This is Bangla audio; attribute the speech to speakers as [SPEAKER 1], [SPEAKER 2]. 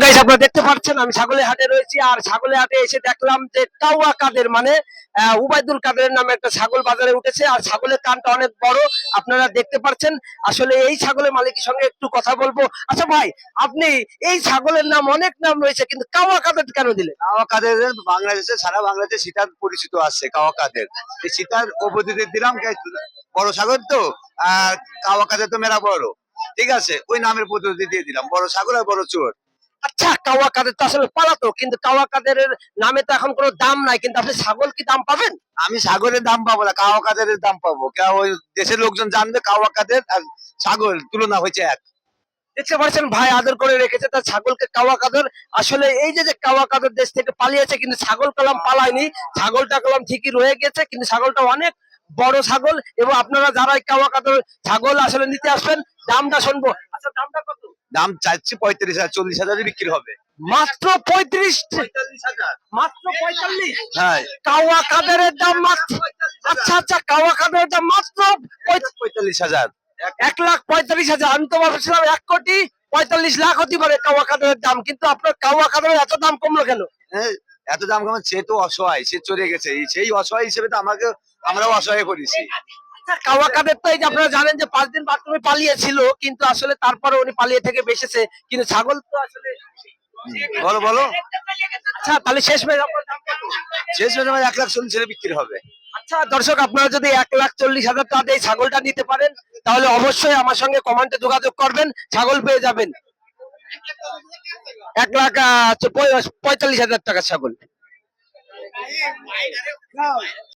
[SPEAKER 1] গাইস আপনারা দেখতে পাচ্ছেন আমি ছাগলের হাটে রয়েছি আর ছাগলের হাটে এসে দেখলাম যে কাউয়া কাদের মানে আহ, উবাইদুল কাদের নামে একটা ছাগল বাজারে উঠেছে আর ছাগলের কানটা অনেক বড় আপনারা দেখতে পাচ্ছেন। আসলে এই ছাগলের মালিকের সঙ্গে একটু কথা বলব। আচ্ছা ভাই আপনি এই ছাগলের নাম অনেক নাম রয়েছে কিন্তু কাওয়া কাদের কেন দিলেন?
[SPEAKER 2] কাওয়া কাদের বাংলাদেশে সারা বাংলাদেশে সীতার পরিচিত আছে কাওয়া কাদের। এই সীতার অবধিতে দিলাম বড় সাগর তো আর কাওয়া কাদের তো মেলা বড়। ঠিক আছে ওই নামের পদ্ধতি দিয়ে দিলাম বড় সাগর আর বড় চোর।
[SPEAKER 1] আচ্ছা কাওয়া কাদের তো আসলে পালাতো কিন্তু কাওয়া কাদের নামে তো এখন কোনো দাম নাই কিন্তু আপনি ছাগল কি দাম পাবেন?
[SPEAKER 2] আমি সাগরের দাম পাবো না কাওয়া কাদের দাম পাবো। ওই দেশের লোকজন জানবে কাওয়া কাদের আর ছাগল তুলনা হয়েছে এক।
[SPEAKER 1] দেখতে পাচ্ছেন ভাই আদর করে রেখেছে তার ছাগলকে কাওয়া কাদর আসলে এই যে কাওয়া কাদর দেশ থেকে পালিয়েছে কিন্তু ছাগল কলাম পালায়নি। ছাগলটা কলাম ঠিকই রয়ে গেছে কিন্তু ছাগলটা অনেক বড় ছাগল। এবং আপনারা যারা কাওয়া কাদর ছাগল আসলে নিতে আসবেন দামটা শুনব। আচ্ছা দামটা কত?
[SPEAKER 2] দাম চাচ্ছি পঁয়ত্রিশ হাজার চল্লিশ হাজারই বিক্রি হবে।
[SPEAKER 1] মাত্র পঁয়ত্রিশ? মাত্র পঁয়তাল্লিশ?
[SPEAKER 2] হ্যাঁ।
[SPEAKER 1] কাওয়া কাদারের দাম মাত্র? আচ্ছা আচ্ছা কাওয়া কাদারের দাম মাত্র?
[SPEAKER 2] পঁয়তাল্লিশ হাজার।
[SPEAKER 1] এক লাখ পঁয়তাল্লিশ হাজার। আমি তো ভাবছিলাম এক কোটি পঁয়তাল্লিশ লাখ হতে পারে কাওয়া কাদারের দাম কিন্তু আপনার কাওয়া কাদারের এত দাম কমলো কেন?
[SPEAKER 2] হ্যাঁ, এত দাম কমে সে তো অসহায় সে চলে গেছে। সেই অসহায় হিসেবে তো আমাকে আমরাও অসহায় করেছি।
[SPEAKER 1] কাওয়া কাদের তো এই যে আপনারা জানেন যে পাঁচ দিন বাথরুমে পালিয়েছিল কিন্তু আসলে তারপরে উনি পালিয়ে থেকে বেসেছে কিন্তু ছাগল তো আসলে
[SPEAKER 2] বলো বলো।
[SPEAKER 1] আচ্ছা তাহলে শেষ মেয়ে?
[SPEAKER 2] শেষ মেয়ে এক লাখ চল্লিশ হাজার বিক্রি হবে।
[SPEAKER 1] আচ্ছা দর্শক আপনারা যদি এক লাখ চল্লিশ হাজার টাকা এই ছাগলটা নিতে পারেন তাহলে অবশ্যই আমার সঙ্গে কমেন্টে যোগাযোগ করবেন ছাগল পেয়ে যাবেন। এক লাখ পঁয়তাল্লিশ হাজার টাকা ছাগল।